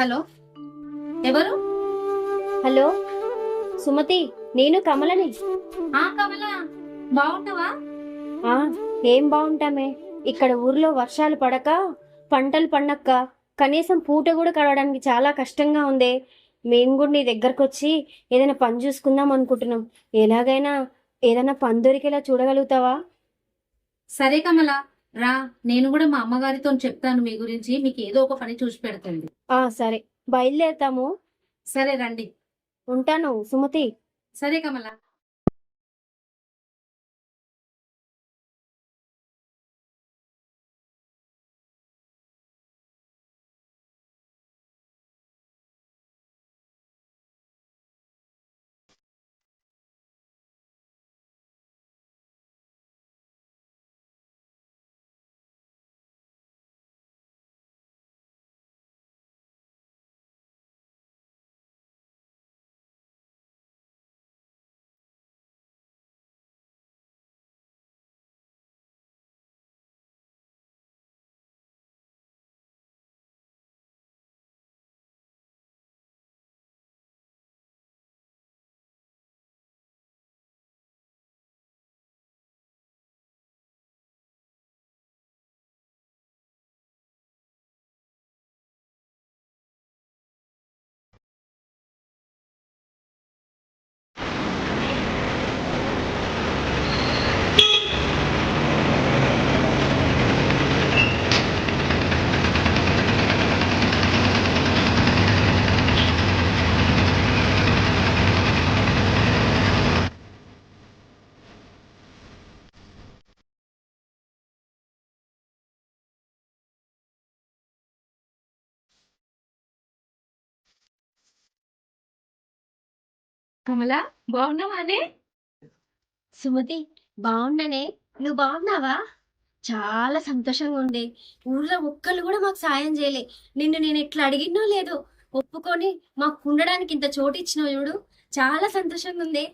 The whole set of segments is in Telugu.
హలో? ఎవరు? హలో? సుమతి నేను కమలని. ఆ కమల. బాగుంటావా ఆ ఏం బాగుంటామే? ఇక్కడ ఊర్లో వర్షాలు పడక పంటలు పండక్క కనీసం పూట కూడా కడవడానికి చాలా కష్టంగా ఉంది. మేము కూడా నీ దగ్గరకు వచ్చి ఏదైనా పని చూసుకుందాం అనుకుంటున్నాం. ఎలాగైనా ఏదైనా పని దొరికేలా చూడగలుగుతావా? సరే కమల. రా నేను కూడా మా అమ్మగారితో చెప్తాను మీ గురించి మీకు ఏదో ఒక పని చూసి పెడుతుంది ఆ సరే. బయలుదేరుతాము. సరే రండి. ఉంటాను సుమతి. సరే కమల. కమల బాగున్నావానే సుమతి బాగున్నానే. నువ్వు బాగున్నావా? చాలా సంతోషంగా ఉంది. ఊర్లో ఒక్కళ్ళు కూడా మాకు సాయం చేయలే. నిన్ను నేను ఎట్లా అడిగినో లేదు ఒప్పుకొని మాకు ఉండడానికి ఇంత చోటు ఇచ్చినావు చూడు. చాలా సంతోషంగా ఉంది.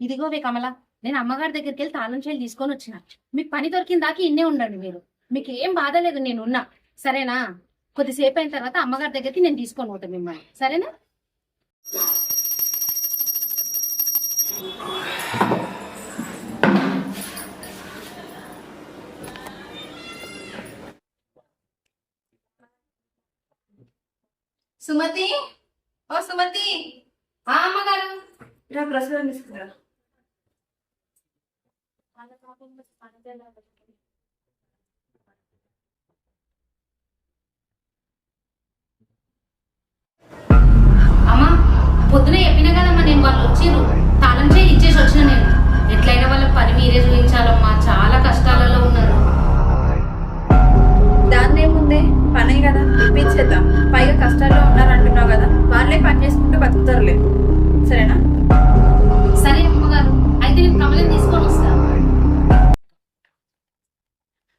ఇదిగోవే కమల నేను అమ్మగారి దగ్గరికి వెళ్ళి తాళం చేయాలి తీసుకొని వచ్చిన. మీకు పని దొరికిన దాకా ఇన్నే ఉండండి మీరు. మీకు ఏం బాధ లేదు నేను ఉన్నా సరేనా? కొద్దిసేపు అయిన తర్వాత అమ్మగారి దగ్గరికి నేను తీసుకొని పోతాను మిమ్మల్ని. సరేనా? సుమతి? ఓ సుమతి! ఆ అమ్మగారు! ఇలా ప్రసాదం తీసుకురా. పొద్దున చెప్పిన కదమ్మా నేను వాళ్ళు వచ్చిర్రు. తాళం చేయి ఇచ్చేసి వచ్చిన నేను. ఎట్లయినా వాళ్ళ పని మీరే చూపించాలమ్మా చాలా కష్టాలలో ఉన్నారు. దాన్ని ఏముంది? పనే కదా. ఇప్పించేద్దాం. పైగా కష్టాల్లో ఉన్నారంటున్నావు కదా. వాళ్ళే పని చేసుకుంటూ బతుకుతారులే. సరేనా? సరే అమ్మగారు. అయితే నేను కమలం తీసుకొని వస్తా.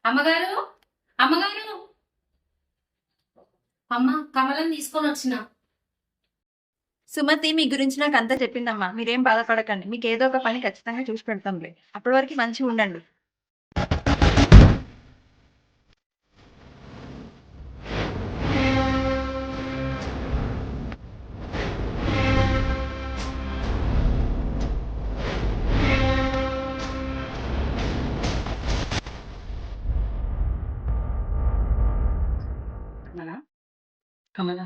అమ్మగారు? అమ్మగారు? అమ్మ కమలం తీసుకొని వచ్చిన. సుమతి మీ గురించి నాకు అంతా చెప్పిందమ్మా. మీరేం బాధపడకండి. మీకు ఏదో ఒక పని ఖచ్చితంగా చూసి పెడతాంలే. అప్పటి వరకు మంచిగా ఉండండి. కమల? కమల?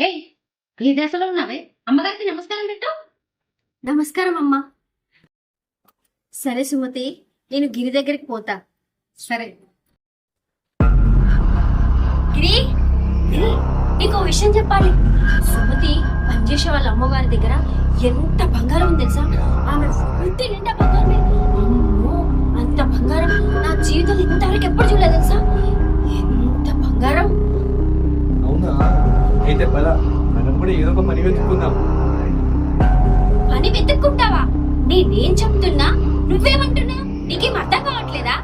ఏ ఏ దశలో ఉన్నావే? అమ్మగారికి నమస్కారం పెట్టు. నమస్కారం అమ్మా. సరే సుమతి నేను గిరి దగ్గరికి పోతా. సరే. గిరి గిరి నీకు విషయం చెప్పాలి. సుమతి పనిచేసే వాళ్ళ అమ్మగారి దగ్గర ఎంత బంగారం తెలుసా? ఆమె ఇంటి నిండా బంగారమే. అమ్మో అంత బంగారం నా జీవితంలో ఇంతవరకు ఎప్పుడు చూడలేదు తెలుసా? ఎంత బంగారం. అవునా? అయితే మనం కూడా ఏదో ఒక పని వెతుక్కుందాం. పని వెతుక్కుంటావా? నేనేం చెప్తున్నా? నువ్వేమంటున్నా? నీకేం అర్థం కావట్లేదా?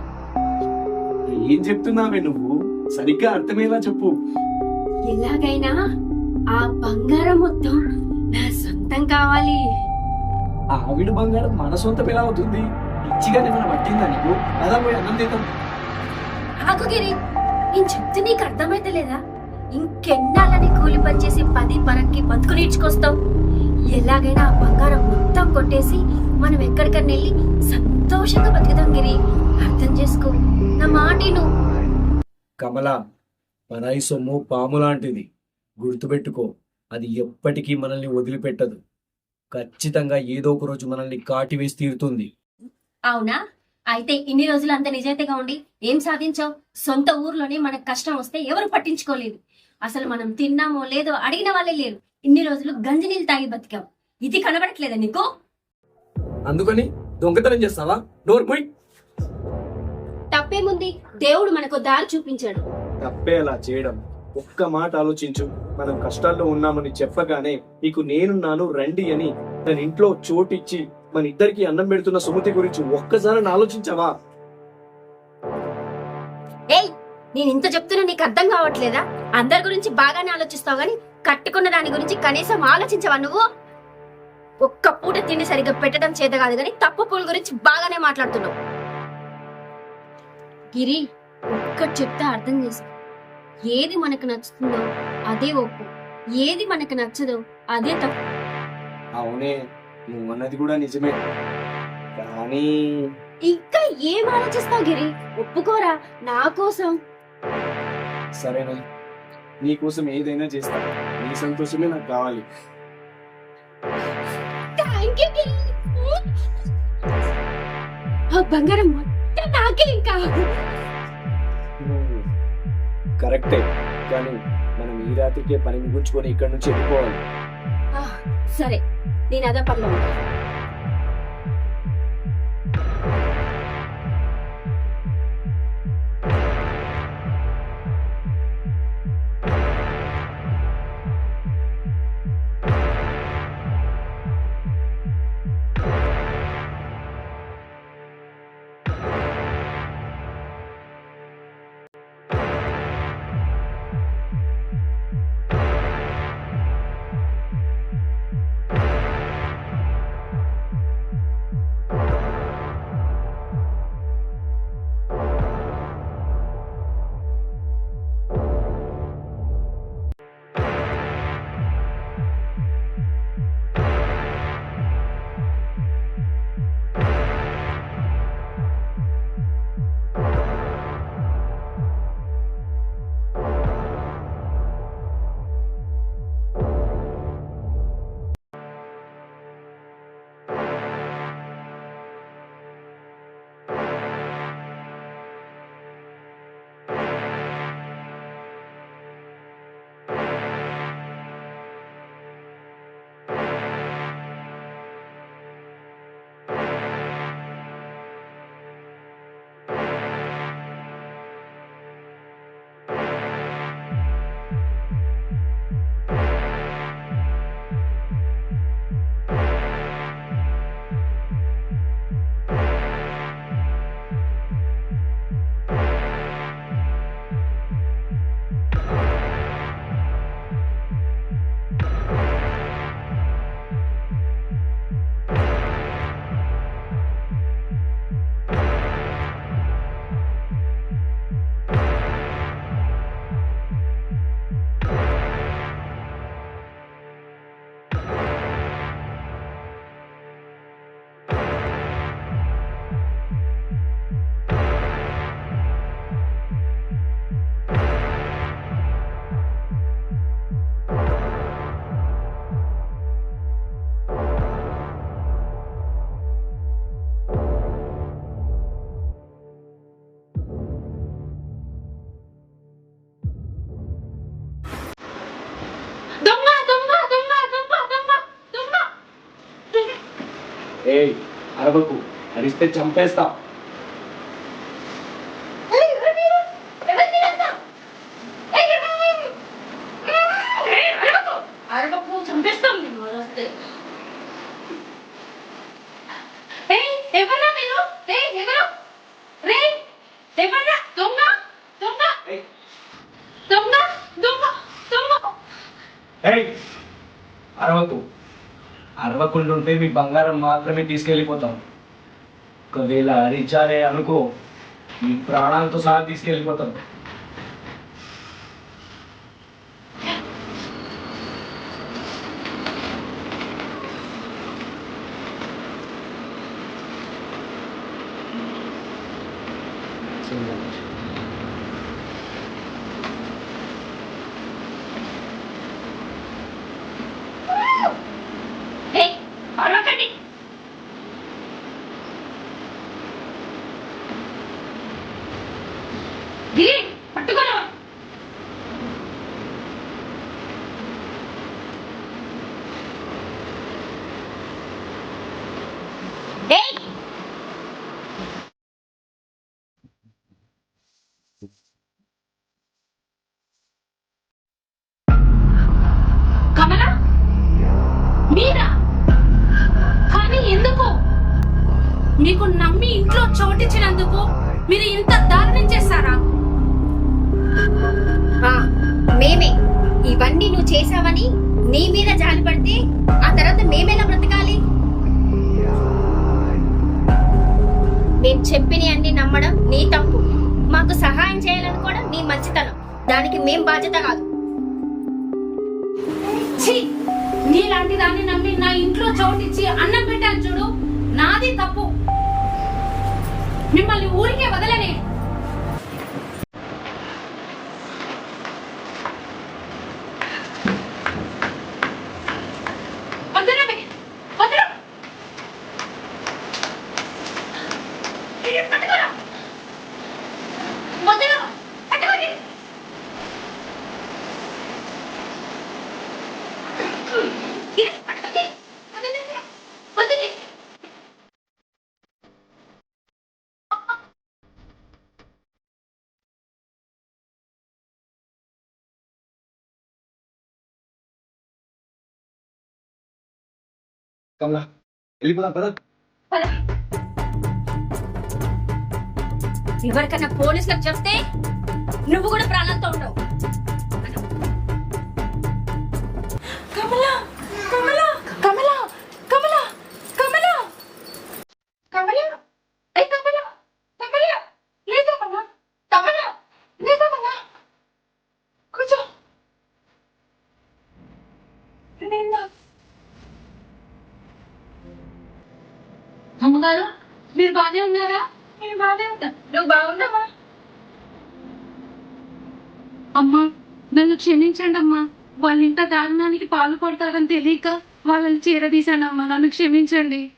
ఏం చెప్తున్నావే నువ్వు? సరిగ్గా అర్థమయ్యేలా చెప్పు. ఎలాగైనా ఆ బంగారం మొత్తం నా సొంతం కావాలి. ఆవిడ బంగారం మన సొంతం ఎలా అవుతుంది? పిచ్చిగా ఏమైనా పట్టిందా నీకు? అదా పోయి అన్నం తిందాం. ఆకుగిరి నేను చెప్తే నీకు అర్థమైతే లేదా ఇంకెన్నాళ్ళని కూలి పని చేసి పది పనకి బతుకు నేర్చుకొస్తావు ఎలాగైనా ఆ బంగారం మొత్తం కొట్టేసి మనం ఎక్కడికన్నా వెళ్ళి సంతోషంగా బతుకుదాం గిరి. అర్థం చేసుకో. నా మాటిను కమల పరాయి సొమ్ము పాము లాంటిది. గుర్తుపెట్టుకో అది ఎప్పటికీ మనల్ని వదిలిపెట్టదు. ఖచ్చితంగా ఏదో ఒక రోజు మనల్ని కాటి వేసి తీరుతుంది. అవునా? అయితే ఇన్ని రోజులు అంత నిజాయితీగా ఉండి ఏం సాధించావు? సొంత ఊర్లోనే మనకు కష్టం వస్తే ఎవరు పట్టించుకోలేదు. అసలు మనం తిన్నామో లేదో అడిగిన వాళ్ళే లేరు. ఇన్ని రోజులు గంజి నీళ్ళు తాగి బతికావు. ఇది కనబడట్లేదా నీకు? అందుకని దొంగతనం చేస్తావా? డోర్ పోయి తప్పేముంది? దేవుడు మనకు దారి చూపించాడు. తప్పే అలా చేయడం. ఒక్క మాట ఆలోచించు. మనం కష్టాల్లో ఉన్నామని చెప్పగానే నీకు నేనున్నాను రండి అని తన ఇంట్లో చోటిచ్చి మన ఇద్దరికి అన్నం పెడుతున్న సుమతి గురించి ఒక్కసారి ఆలోచించావా? ఏయ్ నేను ఇంత చెప్తున్నా నీకు అర్థం కావట్లేదా? అందరి గురించి బాగానే ఆలోచిస్తావు గాని కట్టుకున్న దాని గురించి కనీసం ఆలోచించవా నువ్వు? ఒక్క పూట తిండి సరిగ్గా పెట్టడం చేత కాదు కానీ తప్పు పూల గురించి బాగానే మాట్లాడుతున్నావు. గిరి ఒక్కటి చెప్తే అర్థం చేసుకో. ఏది మనకు నచ్చుతుందో అదే ఒప్పు. ఏది మనకు నచ్చదో అదే తప్పు. అవునే. నువ్వు అన్నది కూడా నిజమే. కానీ ఇంకా ఏం ఆలోచిస్తావు గిరి? ఒప్పుకోరా? నా కోసం. సరేనా. నీకోసం ఏదైనా చేస్తా. నీ సంతోషమే నాకు కావాలి. Thank you Giri. ఆ బంగారం మొత్తం నాకే ఇంకా. కరెక్టే. కానీ మనం ఈ రాత్రికే పని ముగించుకొని ఇక్కడ నుంచి వెళ్ళిపోవాలి. సరే. నేను అదే పనిలో ఉంటా. దొంగ? ఏయ్. అరవకు. అరవకుండా ఉంటే మీ బంగారం మాత్రమే తీసుకెళ్ళిపోతాం. ఒకవేళ అరిచారే అనుకో ఈ ప్రాణాలతో సహా తీసుకెళ్ళిపోతాం ఏయ్, అరవకండి. గిరి, పట్టుకోరా. ఏయ్, కమల మీరా కానీ ఎందుకు మీకు నమ్మి ఇంట్లో చోటిచ్చినందుకు మీరు ఇంత దారుణం చేస్తారా ఆ, మేమే. ఇవన్నీ నువ్వు చేసావని నీ మీద జాలి పడితే ఆ తర్వాత మేమేలా బ్రతకాలి? మేము చెప్పిన అన్ని నమ్మడం నీ తప్పు. మాకు సహాయం చేయాలనుకోవడం నీ మంచితనం. దానికి మేం బాధ్యత కాదు. ఛీ! నీలాంటి దాన్ని నమ్మి నా ఇంట్లో చోటిచ్చి అన్నం పెట్టాను చూడు. నాది తప్పు. మిమ్మల్ని ఊరికే వదలనే వదలమే వదలం పట్టుకోరా వదలు పట్టుకోండి కమలా వెళ్ళిపోదాం పద ఎవరికన్నా పోలీసులకు చెప్తే నువ్వు కూడా ప్రాణంతో ఉండవు కమలా కమలా కమల కమల కమల ఏ కమల కమల లేదు కమల కమల లేదు కమల కూర్చో నిన్న అమ్మగారు మీరు బానే ఉన్నారా? నేను బాగానే ఉంటా నువ్వు బాగున్నావా? అమ్మా నన్ను క్షమించండి అమ్మా వాళ్ళ ఇంత దారుణానికి పాల్పడతారని తెలియక వాళ్ళని చీరదీశానమ్మా. నన్ను క్షమించండి.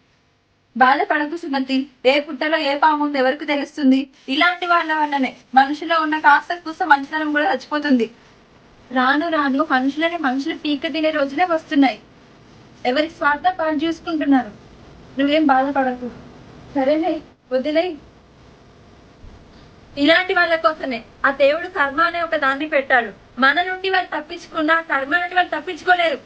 బాధపడకు సుమతి. ఏ పుట్టలో ఏ పాము ఉందో ఎవరికి తెలుస్తుంది? ఇలాంటి వాళ్ళ వల్లనే మనుషులో ఉన్న కాస్త కూస మంచితనం కూడా చచ్చిపోతుంది. రాను రాను మనుషులని మనుషులు పీక తినే రోజులే వస్తున్నాయి. ఎవరి స్వార్థ పని చూసుకుంటున్నారు? నువ్వేం బాధపడకు. సరేలే వదిలే ఇలాంటి వాళ్ళ కోసమే. ఆ దేవుడు కర్మ అనే ఒక దాన్ని పెట్టాడు. మన నుండి వాళ్ళు తప్పించుకున్నా కర్మ నుండి వాళ్ళు తప్పించుకోలేరు.